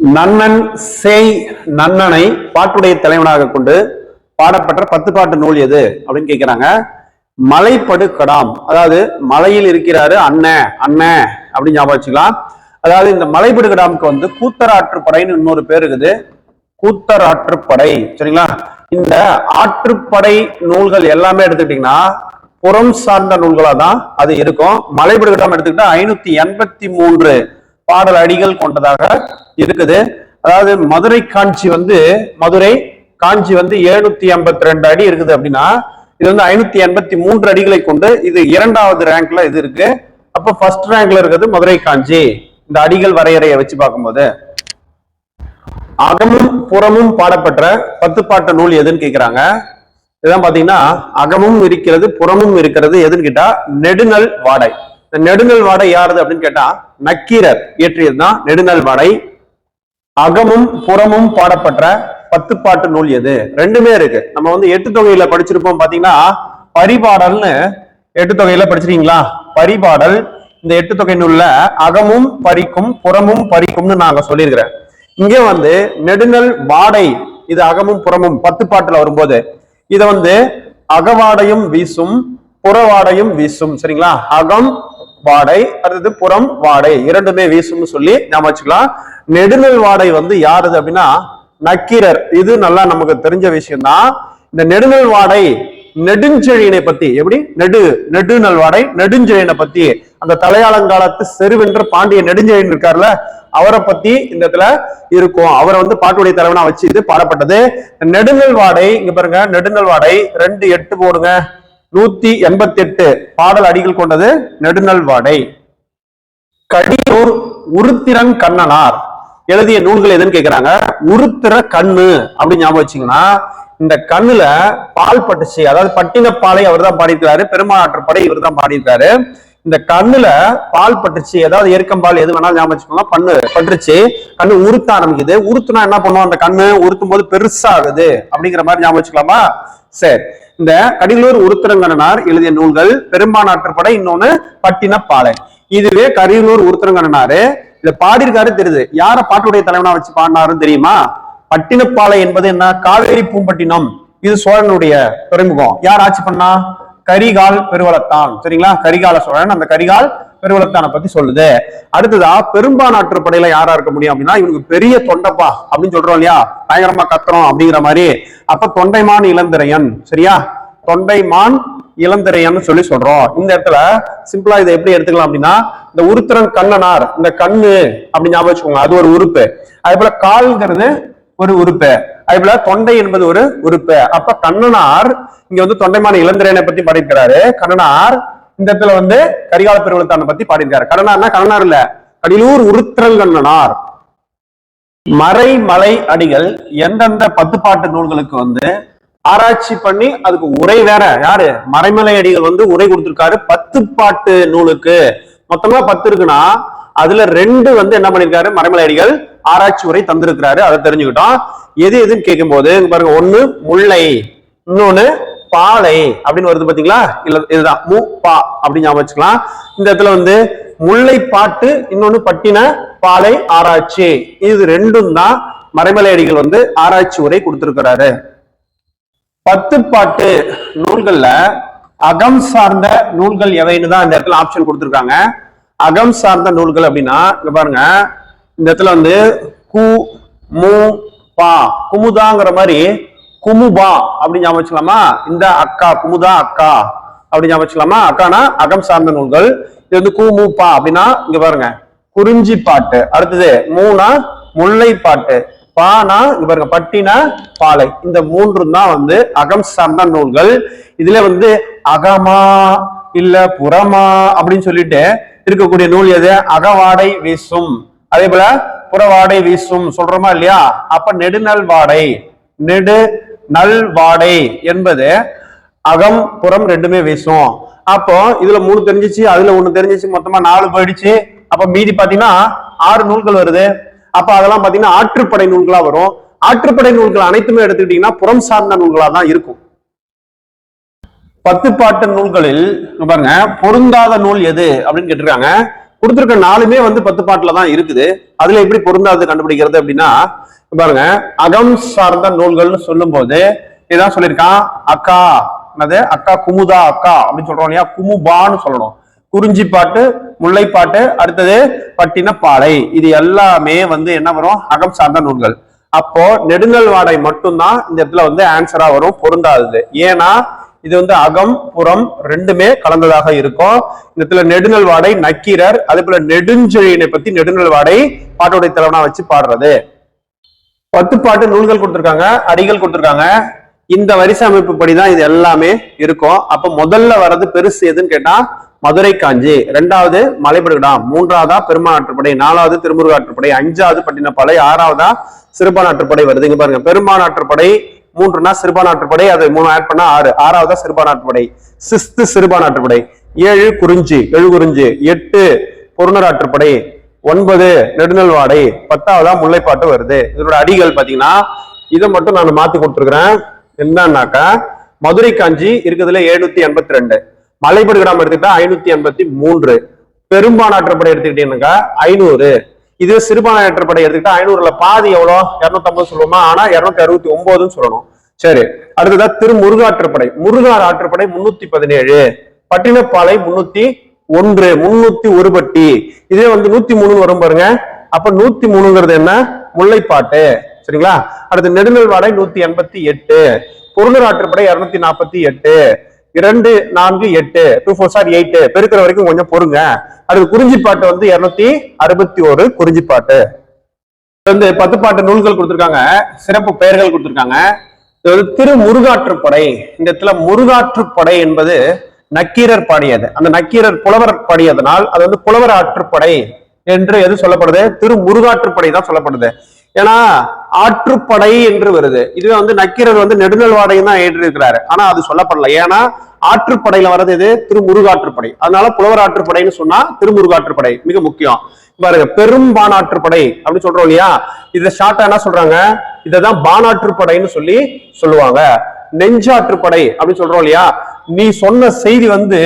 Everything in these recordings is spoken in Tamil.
நன்னன் சேய் நன்னனை பாட்டுடைய தலைவனாக கொண்டு பாடப்பட்ட பத்து பாட்டு நூல் எது அப்படின்னு கேட்கிறாங்க மலைப்படு கடாம். அதாவது மலையில் இருக்கிறாரு அண்ணன் அண்ணன் அப்படின்னு ஞாபகம் வச்சுக்கலாம். அதாவது இந்த மலைப்படு கடாமுக்கு வந்து கூத்தராற்றுப்படைன்னு இன்னொரு பேர் இருக்குது. கூத்தராற்றுப்படை சரிங்களா? இந்த ஆற்றுப்படை நூல்கள் எல்லாமே எடுத்துக்கிட்டீங்கன்னா புறம் சார்ந்த நூல்களாக தான் அது இருக்கும். மலைப்படு கடாம் எடுத்துக்கிட்டா ஐநூத்தி எண்பத்தி மூன்று பாடல் அடிகள் கொண்டதாக இருக்குது. அதாவது மதுரை காஞ்சி வந்து மதுரை காஞ்சி வந்து எழுநூத்தி எண்பத்தி ரெண்டு அடி இருக்குது அப்படின்னா இது வந்து ஐநூத்தி எண்பத்தி மூன்று அடிகளை கொண்டு இது இரண்டாவது ரேங்க்ல இது இருக்கு. அப்ப ஃபர்ஸ்ட் ரேங்க்ல இருக்கிறது மதுரை காஞ்சி. இந்த அடிகள் வரையறையை வச்சு பார்க்கும்போது. அகமும் புறமும் பாடப்பட்ட பத்து பாட்ட நூல் எதுன்னு கேக்குறாங்க. இதான் பாத்தீங்கன்னா அகமும் இருக்கிறது புறமும் இருக்கிறது எதுன்னு கேட்டா நெடுநல் வாடை. இந்த நெடுநல் வாடை யாருது அப்படின்னு கேட்டா நக்கீரர் இயற்றியதுதான் நெடுநல் வாடை. அகமும் புறமும் பாடப்பட்ட பத்து பாட்டு நூல் எது? ரெண்டுமே இருக்கு. நம்ம வந்து எட்டு தொகையில படிச்சிருப்போம் பாத்தீங்கன்னா பரிபாடல்னு எட்டு தொகையில படிச்சிருக்கீங்களா? பரிபாடல் இந்த எட்டு தொகை நூல்ல அகமும் பறிக்கும் புறமும் பறிக்கும்னு நாங்க சொல்லியிருக்கிறேன். இங்க வந்து நெடுநல் வாடை இது அகமும் புறமும் பத்து பாட்டுல வரும்போது இதை வந்து அகவாடையும் வீசும் புறவாடையும் வீசும் சரிங்களா? அகம் வாடை அடுத்தது புறம் வாடை. இரண்டுமே வீசும்னு சொல்லி நாம வச்சுக்கலாம். நெடுநல் வாடை வந்து யாருது அப்படின்னா நக்கீரர். இது நல்லா நமக்கு தெரிஞ்ச விஷயம் தான் இந்த நெடுநல் வாடை நெடுஞ்செழியனை பத்தி எப்படி? நெடு நெடுநல் வாடை நெடுஞ்செழியனை பத்தி. அந்த தலையாளங்காலத்து செருவென்ற பாண்டிய நெடுஞ்செழியன் இருக்கார்ல அவரை பத்தி இந்த இடத்துல இருக்கும். அவரை வந்து பாட்டுடைய தலைவனா வச்சு இது பாடப்பட்டது. நெடுநல் வாடை இங்க பாருங்க நெடுநல் வாடை. ரெண்டு எட்டு போடுங்க. நூத்தி எண்பத்தி எட்டு பாடல் அடிகள் கொண்டது நெடுநல்வாடை. கடியூர் உருத்திரன் கண்ணனார். எழுதிய நூல்கள் எதுன்னு கேக்குறாங்க? உருத்திர கண்ணு அப்படின்னு ஞாபகம் வச்சீங்கன்னா இந்த கண்ணுல பால் பட்டுச்சு. அதாவது பட்டினப்பாலை அவர் தான் பாடியிருக்காரு பெருமாற்று இவர் தான் பாடியிருக்காரு இந்த கண்ணுல பால் பட்டுச்சு. ஏதாவது எருக்கம்பால் எது வேணாலும் ஞாபகம் வச்சுக்கோங்க. பண்ணு பட்டுருச்சு. கண்ணு உருத்த ஆரம்பிக்குது. உருத்துனா என்ன பண்ணுவோம்? அந்த கண்ணு உருத்தும் போது பெருசாகுது. அப்படிங்கிற மாதிரி ஞாபகம் வச்சுக்கலாமா? சரி. இந்த கடிலூர் உருத்திரங்கணனார் எழுதிய நூல்கள் பெரும்பானாற்றுப்படை இன்னொன்னு பட்டினப்பாலை இதுவே கரியூர் உருத்திரங்கணனாரு இத பாடியிருக்காரு தெரியுது. யார பாட்டுடைய தலைவனா வச்சு பாடினாருன்னு தெரியுமா? பட்டினப்பாலை என்பது என்ன? காவேரி பூம்பட்டினம். இது சோழனுடைய துறைமுகம். யார் ஆட்சி பண்ணா? கரிகால் பெருவளத்தான். சரிங்களா? கரிகால சோழன். அந்த கரிகால் பெருவளத்தான பத்தி சொல்லுது. அடுத்ததா பெரும்பானாற்று படையில யாரா இருக்க முடியும் அப்படின்னா இவனுக்கு பெரிய தொண்டப்பா அப்படின்னு சொல்றோம் இல்லையா? பயங்கரமா கத்துறோம் அப்படிங்கிற மாதிரி. அப்ப தொண்டைமான் இளந்திரையன் சரியா? தொண்டைமான் இளந்திரையன்னு சொல்லி சொல்றோம். இந்த இடத்துல சிம்பிளா இதை எப்படி எடுத்துக்கலாம் அப்படின்னா இந்த உருத்திரன் கண்ணனார் இந்த கண்ணு அப்படி ஞாபகம் வச்சுக்கோங்க. அது ஒரு உறுப்பு. அதே போல கால்ங்கிறது ஒரு உறுப்பு. அதே போல தொண்டை என்பது ஒரு உறுப்பு. அப்ப கண்ணனார் இங்க வந்து தொண்டைமான இளந்திரையனை பத்தி படிக்கிறாரு கண்ணனார் இந்த இடத்துல வந்து கரிகால பெருவளத்தான பத்தி பாடியிருக்காரு. கடனார்னா கடனார் இல்ல. கடிலூர் உருத்திரங்கண்ணனார் மறைமலை அடிகள் எந்தெந்த பத்து பாட்டு நூல்களுக்கு வந்து ஆராய்ச்சி பண்ணி அதுக்கு உரை வேற. யாரு? மறைமலை அடிகள் வந்து உரை கொடுத்திருக்காரு பத்து பாட்டு நூலுக்கு. மொத்தமா பத்து இருக்குன்னா அதுல ரெண்டு வந்து என்ன பண்ணிருக்காரு மறைமலை அடிகள் ஆராய்ச்சி உரை தந்திருக்கிறாரு. அதை தெரிஞ்சுக்கிட்டோம். எது எதுன்னு கேட்கும் போது பாருங்க ஒண்ணு முல்லை இன்னொன்னு பாலை அப்படின்னு வருது பாத்தீங்களா? இல்ல இதுதான் மு பா அப்படின்னு ஞாபகம் வச்சுக்கலாம். இந்த இடத்துல வந்து முல்லை பாட்டு இன்னொன்னு பட்டின பாலை ஆராய்ச்சி. இது ரெண்டும் தான் மறைமலை அடிகள் வந்து ஆராய்ச்சி உரை கொடுத்திருக்கிறாரு. பத்து பாட்டு நூல்கள்ல அகம் சார்ந்த நூல்கள் எவைன்னு தான் இந்த இடத்துல ஆப்ஷன் கொடுத்துருக்காங்க. அகம் சார்ந்த நூல்கள் அப்படின்னா இங்க பாருங்க இந்த இடத்துல வந்து கு மு பா. குமுதாங்கிற மாதிரி குமுபா அப்படி ஞாபகம் வச்சுக்கலாமா? இந்த அக்கா குமுதா அக்கா அப்படி ஞாபகம் வச்சுக்கலாமா? அக்கானா? அகம் சார்ந்த நூல்கள். இது வந்து குமுபா பா அப்படின்னா இங்க பாருங்க. குறிஞ்சி பாட்டு. அடுத்தது மூணா முல்லை பாட்டு. பானா இங்க பாருங்க பட்டினா பாலை. இந்த மூன்று தான் வந்து அகம் சார்ந்த நூல்கள். இதுல வந்து அகமா இல்ல புறமா அப்படின்னு சொல்லிட்டு இருக்கக்கூடிய நூல் எது? அகவாடை வீசும். அதே போல புறவாடை வீசும் சொல்றோமா இல்லையா? அப்ப நெடுநல் வாடை நெடு நல் வாடை என்பது அகம் புறம் ரெண்டுமே வீசும். அப்போ இதுல மூணு தெரிஞ்சிச்சு அதுல ஒண்ணு தெரிஞ்சிச்சு மொத்தமா நாலு போயிடுச்சு. அப்ப மீதி பாத்தீங்கன்னா ஆறு நூல்கள் வருது. அப்ப அதெல்லாம் பாத்தீங்கன்னா ஆற்றுப்படை நூல்களா வரும். ஆற்றுப்படை நூல்கள் அனைத்துமே எடுத்துக்கிட்டீங்கன்னா புறம் சார்ந்த நூல்களா தான் இருக்கும். பத்து பாட்டு நூல்களில் பாருங்க பொருந்தாத நூல் எது அப்படின்னு கேட்டிருக்காங்க. கொடுத்துருக்க நாலுமே வந்து பத்து பாட்டுல தான் இருக்குது. அதுல எப்படி பொருந்தாது கண்டுபிடிக்கிறது அப்படின்னா பாருங்க அகம் சார்ந்த நூல்கள்னு சொல்லும் போது இதான் சொல்லியிருக்கான் அக்கா. என்னது? அக்கா குமுதா அக்கா அப்படின்னு சொல்றோம் இல்லையா? குமுபான்னு சொல்லணும். குறிஞ்சி பாட்டு முல்லைப்பாட்டு அடுத்தது பட்டினப்பாலை. இது எல்லாமே வந்து என்ன வரும்? அகம் சார்ந்த நூல்கள். அப்போ நெடுங்கல் வாடை மட்டும்தான் இந்த இடத்துல வந்து ஆன்சரா வரும் பொருந்தாதது. ஏன்னா இது வந்து அகம் புறம் ரெண்டுமே கலந்ததாக இருக்கும். இந்த இடத்துல நெடுநல் வாடை நக்கீரர் அதே போல நெடுஞ்செழியனை பத்தி நெடுநல் வாடை பாட்டுடைய தலைவனா வச்சு பாடுறது. பத்து பாட்டு நூல்கள் கொடுத்துருக்காங்க அடிகள் கொடுத்துருக்காங்க. இந்த வரிசை அமைப்பு படிதான் இது எல்லாமே இருக்கும். அப்ப முதல்ல வர்றது பெருசு எதுன்னு கேட்டா மதுரை காஞ்சி. ரெண்டாவது மலைப்படுகடா. மூன்றாவதா பெருமானாற்றுப்படை நாலாவது திருமுருகாற்றுப்படை அஞ்சாவது பட்டினப்பாலை. ஆறாவதா சிறுபானாற்றுப்படை வருது. இங்க பாருங்க. பெருமானாற்றுப்படை மூன்றுனா சிறுபானாற்றுப்படை அதை மூணு ஆட் பண்ணா ஆறு. ஆறாவதா சிறுபானாற்றுப்படை சிஸ்து சிறுபானாற்றுப்படை ஏழு குறிஞ்சி. எழு குறிஞ்சி எட்டு பொருணராற்றுப்படை ஒன்பது நெடுநல்வாடை. பத்தாவதா முல்லைப்பாட்டு வருது. இதனோட அடிகள் பாத்தீங்கன்னா இதை மட்டும் நான் மாத்தி கொடுத்துருக்கிறேன். என்னன்னாக்கா மதுரை காஞ்சி இருக்கிறதுல எழுநூத்தி எண்பத்தி ரெண்டு மலைப்படு கிராமம் எடுத்துக்கிட்டா ஐநூத்தி எண்பத்தி மூன்று பெரும்பானாற்றுப்படை எடுத்துக்கிட்டீங்கன்னாக்கா ஐநூறு. இது சிறுபானாற்றுப்படை எடுத்துக்கிட்டா ஐநூறுல பாதி எவ்வளோ? இரநூத்தம்பது சொல்லுவோமா? ஆனா இரநூத்தி அறுபத்தி ஒன்பதுன்னு சொல்லணும். சரி அடுத்ததா திருமுருகாற்றுப்படை. முருகார் ஆற்றுப்படை முன்னூத்தி பதினேழு. பட்டினப்பாலை முன்னூத்தி ஒன்று முன்னூத்தி ஒரு பட்டி. இதே வந்து நூத்தி மூணுன்னு வரும் பாருங்க. அப்ப நூத்தி மூணுங்கிறது என்ன? முல்லைப்பாட்டு. சரிங்களா? அடுத்து நெடுநல்வாடை நூத்தி எண்பத்தி எட்டு. பொருளராற்றுப்படை இருநூத்தி நாற்பத்தி எட்டு. இரண்டு நான்கு எட்டு. டூ ஃபோர் சார் எயிட் பெருக்கிற வரைக்கும் கொஞ்சம் பொறுங்க. அடுத்து குறிஞ்சிப்பாட்டு வந்து இருநூத்தி அறுபத்தி ஒரு குறிஞ்சிப்பாட்டு. வந்து பத்து பாட்டு நூல்கள் கொடுத்துருக்காங்க. சிறப்பு பெயர்கள் கொடுத்துருக்காங்க. இது வந்து திரு முருகாற்றுப்படை இந்த இடத்துல முருகாற்றுப்படை என்பது நக்கீரர் பாடியது. அந்த நக்கீரர் புலவர் பாடியதனால் அது வந்து புலவர் ஆற்றுப்படை என்று எது சொல்லப்படுது? திரு முருகாற்றுப்படை தான் சொல்லப்படுது. ஏன்னா ஆற்றுப்படை என்று வருது. இதுவே வந்து நக்கீரர் வந்து நெடுநல்வாடையும் தான் ஏற்றிருக்கிறாரு ஆனா அது சொல்லப்படல. ஏன்னா ஆற்றுப்படையில வர்றது இது திருமுருகாற்றுப்படை அதனால புலவர் ஆற்றுப்படைன்னு சொன்னா திருமுருகாற்றுப்படை மிக முக்கியம். பாருங்க பெரும்பானாற்றுப்படை அப்படின்னு சொல்றோம் இல்லையா? இதை ஷார்ட்டா என்ன சொல்றாங்க? இததான் பானாற்றுப்படைன்னு சொல்லி சொல்லுவாங்க. நெஞ்சாற்றுப்படை அப்படின்னு சொல்றோம் இல்லையா? நீ சொன்ன செய்தி வந்து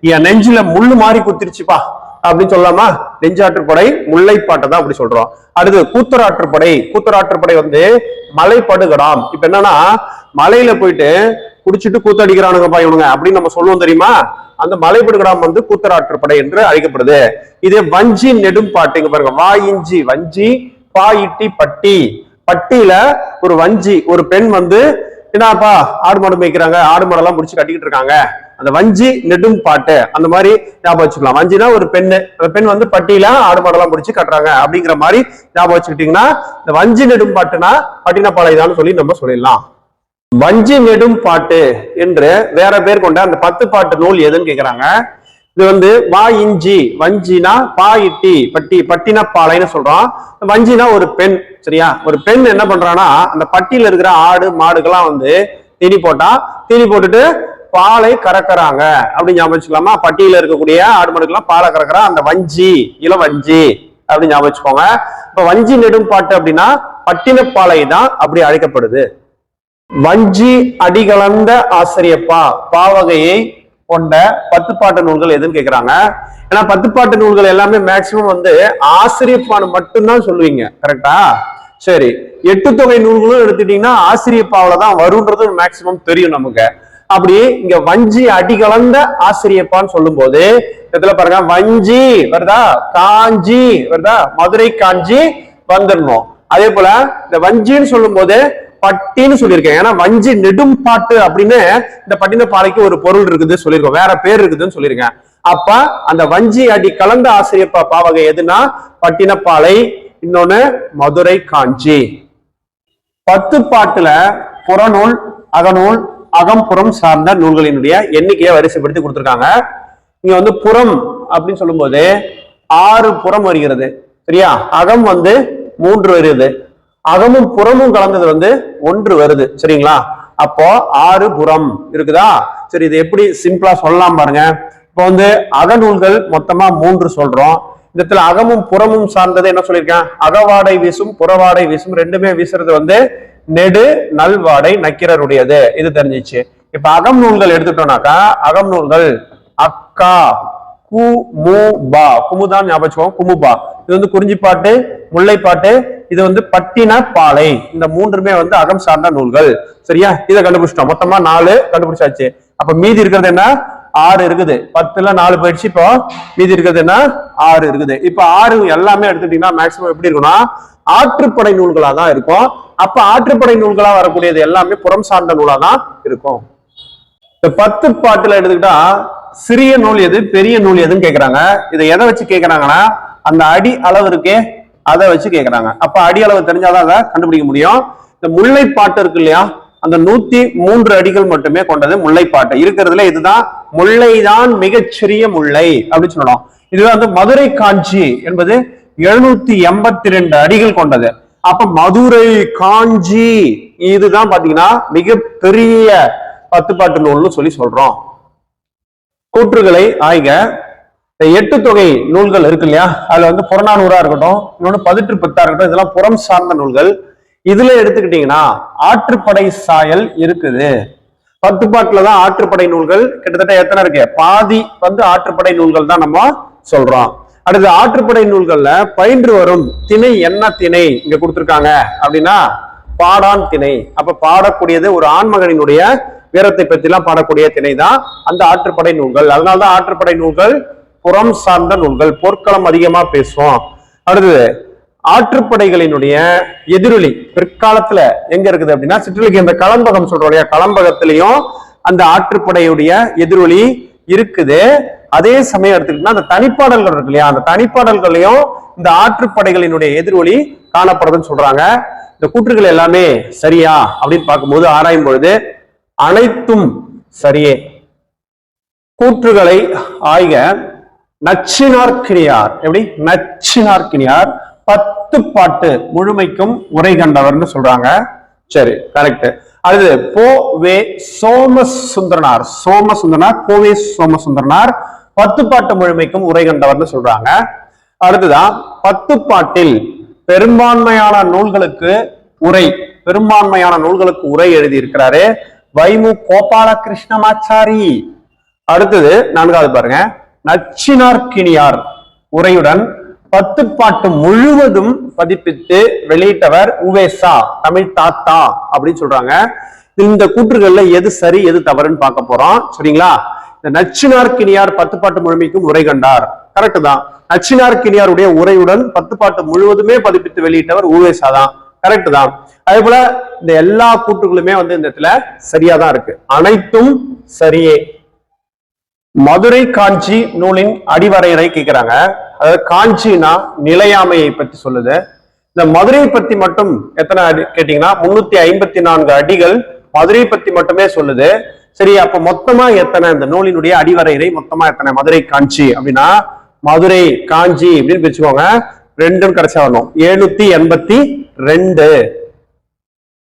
என் நெஞ்சில முள்ளு மாறி குத்திருச்சுப்பா அப்படின்னு சொல்லலாமா நெஞ்சாற்றுப்படை முல்லைப்பாட்டை தான் அப்படி சொல்றோம். அடுத்து கூத்தராற்றுப்படை. கூத்தராற்றுப்படை வந்து மலைப்படுகடாம். இப்ப என்னன்னா மலையில போயிட்டு குடிச்சிட்டு கூத்தடிக்கிறானுங்கப்பா இவனுங்க. அப்படின்னு நம்ம சொல்லுவோம் தெரியுமா? அந்த மலைப்படுகடாம் வந்து கூத்தராற்றுப்படை என்று அழைக்கப்படுது. இதே வஞ்சி நெடும் பாட்டு இங்க பாருங்க வா இஞ்சி வஞ்சி பாயிட்டி பட்டி. பட்டியில ஒரு வஞ்சி ஒரு பெண் வந்து என்னப்பா ஆடு மாடு மேய்க்கிறாங்க? ஆடு மாடெல்லாம் முடிச்சு கட்டிக்கிட்டு இருக்காங்க. அந்த வஞ்சி நெடும் பாட்டு அந்த மாதிரி ஞாபகம் வச்சுக்கலாம். வஞ்சினா ஒரு பெண்ணு. அந்த பெண் வந்து பட்டியில ஆடு மாடெல்லாம் முடிச்சு கட்டுறாங்க அப்படிங்கிற மாதிரி ஞாபகம் வச்சுக்கிட்டீங்கன்னா இந்த வஞ்சி நெடும் பாட்டுனா பட்டினப்பாளையதான்னு சொல்லி நம்ம சொல்லிடலாம். வஞ்சி நெடும் பாட்டு என்று வேற பேர் கொண்ட அந்த பத்து பாட்டு நூல் எதுன்னு கேக்குறாங்க? இது வந்து வா இஞ்சி வஞ்சினா பா இட்டி பட்டி பட்டினப்பாலைன்னு சொல்றோம். வஞ்சினா ஒரு பெண் சரியா? ஒரு பெண் என்ன பண்றான்னா அந்த பட்டியில இருக்கிற ஆடு மாடுகள்லாம் வந்து தீனி போட்டா தீனி போட்டுட்டு பாலை கறக்குறாங்க. அப்படின்னு ஞாபகம் வச்சுக்கலாமா? பட்டியில இருக்கக்கூடிய ஆடு மாடுகள்லாம் பாலை கறக்குறா அந்த வஞ்சி இளவஞ்சி அப்படின்னு ஞாபகம் வச்சுக்கோங்க. இப்ப வஞ்சி நெடும் பாட்டு அப்படின்னா பட்டினப்பாலை தான் அப்படி அழைக்கப்படுது. வஞ்சி அடிகலந்த ஆசிரியப்பா பாவகையை கொண்ட பத்து பாட்டு நூல்கள் எதுன்னு கேட்குறாங்க ஏன்னா பத்து பாட்டு நூல்கள் எல்லாமே மேக்சிமம் வந்து ஆசிரியப்பான மட்டும்தான் சொல்லுவீங்க. கரெக்டா சரி. எட்டு தொகை நூல்களும் எடுத்துட்டீங்கன்னா ஆசிரியப்பாவில தான் வரும்ன்றது மேக்சிமம் தெரியும் நமக்கு. அப்படி இங்க வஞ்சி அடிகலந்த ஆசிரியப்பான்னு சொல்லும் போது இதுல பாருங்க வஞ்சி வருதா? காஞ்சி வருதா? மதுரை காஞ்சி வந்துடணும். அதே போல இந்த வஞ்சின்னு சொல்லும் போது பட்டின்னு சொல்லியிருக்கேன். ஏன்னா வஞ்சி நெடும் பாட்டு அப்படின்னு இந்த பட்டினப்பாலைக்கு ஒரு பொருள் இருக்குது சொல்லியிருக்கோம். வேற பேர் இருக்குதுன்னு சொல்லியிருக்கேன். அப்ப அந்த வஞ்சி அடி கலந்த ஆசிரியப்பா பாவகை எதுனா பட்டினப்பாலை இன்னொன்னு மதுரை காஞ்சி. பத்து பாட்டுல புறநூல் அகநூல் அகம்புறம் சார்ந்த நூல்களினுடைய எண்ணிக்கையை வரிசைப்படுத்தி கொடுத்துருக்காங்க. இங்க வந்து புறம் அப்படின்னு சொல்லும்போது ஆறு புறம் வருகிறது. சரியா? அகம் வந்து மூன்று வருகிறது. அகமும் புறமும் கலந்தது வந்து ஒன்று வருது. சரிங்களா? அப்போ ஆறு புறம் இருக்குதா? சரி இது எப்படி சிம்பிளா சொல்லலாம் பாருங்க. இப்போ வந்து அகநூல்கள் மொத்தமா மூன்று சொல்றோம். இந்த இடத்துல அகமும் புறமும் சார்ந்தது என்ன சொல்லியிருக்கேன்? அகவாடை வீசும் புறவாடை வீசும் ரெண்டுமே வீசுறது வந்து நெடு நல்வாடை நக்கிரருடையது. இது தெரிஞ்சிச்சு. இப்ப அகம் நூல்கள் எடுத்துட்டோம்னாக்கா அகம் நூல்கள் அக்கா கு மு பா. குமுதான் ஞாபகம் குமுபா. இது வந்து குறிஞ்சிப்பாட்டு முல்லைப்பாட்டு இது வந்து பட்டின பாலை. இந்த மூன்றுமே வந்து அகம் சார்ந்த நூல்கள். சரியா? இதை கண்டுபிடிச்சிட்டோம். மொத்தமா நாலு கண்டுபிடிச்சாச்சு. அப்ப மீதி இருக்கிறது என்ன? ஆறு இருக்குது. பத்துல நாலு போயிடுச்சு. இப்போ மீதி இருக்கிறது என்ன? ஆறு இருக்குது. இப்ப ஆறு எல்லாமே எடுத்துட்டீங்கன்னா மேக்சிமம் எப்படி இருக்கும்னா ஆற்றுப்படை நூல்களா தான் இருக்கும். அப்ப ஆற்றுப்படை நூல்களா வரக்கூடியது எல்லாமே புறம் சார்ந்த நூலா தான் இருக்கும். இந்த பத்து பாட்டுல எடுத்துக்கிட்டா சிறிய நூல் எது பெரிய நூல் எதுன்னு கேக்குறாங்க. இதை எதை வச்சு கேக்குறாங்கன்னா அந்த அடி அளவு இருக்கே அதை வச்சு கேட்குறாங்க அப்போ அடியளவு தெரிஞ்சாதான் அதை கண்டுபிடிக்க முடியும். இந்த முல்லைப்பாட்டு இருக்கு இல்லையா? அந்த நூத்தி மூன்று அடிகள் மட்டுமே கொண்டது முல்லைப்பாட்டு. இருக்கிறதுல இதுதான் முல்லைதான் மிகச்சிறிய முல்லை அப்படின்னு சொல்லணும் இதுவே வந்து மதுரை காஞ்சி என்பது எழுநூத்தி எண்பத்தி ரெண்டு அடிகள் கொண்டது. அப்ப மதுரை காஞ்சி இதுதான் பாத்தீங்கன்னா மிகப்பெரிய பத்து பாட்டு நூல்னு சொல்லி சொல்றோம். கூற்றுகளை ஆய்க. இந்த எட்டு தொகை நூல்கள் இருக்கு இல்லையா? அதுல வந்து புறநானூறா இருக்கட்டும் இன்னொன்னு பதிற்று பத்தா இருக்கட்டும் இதெல்லாம் புறம் சார்ந்த நூல்கள். இதுல எடுத்துக்கிட்டீங்கன்னா ஆற்றுப்படை சாயல் இருக்குது. பத்து பாட்டுல தான் ஆற்றுப்படை நூல்கள் கிட்டத்தட்ட எத்தனை இருக்கு? பாதி வந்து ஆற்றுப்படை நூல்கள் தான் நம்ம சொல்றோம். அடுத்து ஆற்றுப்படை நூல்கள்ல பயின்று வரும் திணை என்ன திணை இங்க கொடுத்துருக்காங்க? அப்படின்னா பாடான் திணை. அப்ப பாடக்கூடியது ஒரு ஆண்மகனினுடைய வீரத்தை பத்தி எல்லாம் பாடக்கூடிய திணை தான் அந்த ஆற்றுப்படை நூல்கள். அதனாலதான் ஆற்றுப்படை நூல்கள் புறம் சார்ந்த நூல்கள் போர்க்களம் அதிகமா பேசுவோம். அடுத்தது ஆற்றுப்படைகளினுடைய எதிரொலி பிற்காலத்துல எங்க இருக்குது அப்படின்னா சிற்றலிக்கு இந்த களம்பகம் சொல்றோம் இல்லையா? களம்பகத்திலையும் அந்த ஆற்றுப்படையுடைய எதிரொலி இருக்குது. அதே சமயம் எடுத்துக்கிட்டா அந்த தனிப்பாடல்கள் இருக்கு இல்லையா? அந்த தனிப்பாடல்களையும் இந்த ஆற்றுப்படைகளினுடைய எதிரொலி காணப்படுதுன்னு சொல்றாங்க. இந்த கூற்றுகள் எல்லாமே சரியா? அப்படின்னு பார்க்கும்போது ஆராயும் பொழுது அனைத்தும் சரியே. கூற்றுகளை ஆய்க. நச்சினார்க்கினியார். எப்படி? நச்சினார்க்கினியார் பத்து பாட்டு முழுமைக்கும் உரை கண்டவர்னு சொல்றாங்க. சரி கரெக்ட் அடுத்து போ வே சோமசுந்தரனார். சோமசுந்தரனார் கோவே சோமசுந்தரனார் பத்து பாட்டு முழுமைக்கும் உரை கண்டவர்னு சொல்றாங்க. அடுத்துதான் பத்து பாட்டில் பெரும்பான்மையான நூல்களுக்கு உரை பெரும்பான்மையான நூல்களுக்கு உரை எழுதி இருக்கிறாரு வைமு கோபாலகிருஷ்ணமாச்சாரி. அடுத்தது நான்காவது பாருங்க. நச்சினார்க்கினியார் உரையுடன் பத்து பாட்டு முழுவதும் பதிப்பித்து வெளியிட்டவர் உவேசா தமிழ் தாத்தா அப்படின்னு சொல்றாங்க. இந்த கூற்றுகள்ல எது சரி எது தவறுன்னு பார்க்க போறோம். சரிங்களா? இந்த நச்சினார்க்கினியார் பத்து பாட்டு முழுமைக்கும் உரை கண்டார். கரெக்ட் தான். நச்சினார்க்கினியாருடைய உரையுடன் பத்து பாட்டு முழுவதுமே பதிப்பித்து வெளியிட்டவர் உவேசா தான். கரெக்ட் தான். அதே போல இந்த எல்லா கூற்றுகளுமே வந்து இந்த இடத்துல சரியா தான் இருக்கு. அனைத்தும் சரியே. மதுரை காஞ்சி நூலின் அடிவரையறை கேட்கிறாங்க அதாவது காஞ்சினா நிலையாமையை பற்றி சொல்லுது. இந்த மதுரையை பத்தி மட்டும் எத்தனை அடி கேட்டீங்கன்னா முன்னூத்தி ஐம்பத்தி நான்கு அடிகள் மதுரை பத்தி மட்டுமே சொல்லுது. சரி அப்ப மொத்தமா எத்தனை? இந்த நூலினுடைய அடிவரையறை மொத்தமா எத்தனை? மதுரை காஞ்சி அப்படின்னா மதுரை காஞ்சி அப்படின்னு பிரிச்சுக்கோங்க ரெண்டும் கடைசியா வரணும். எழுநூத்தி எண்பத்தி ரெண்டு.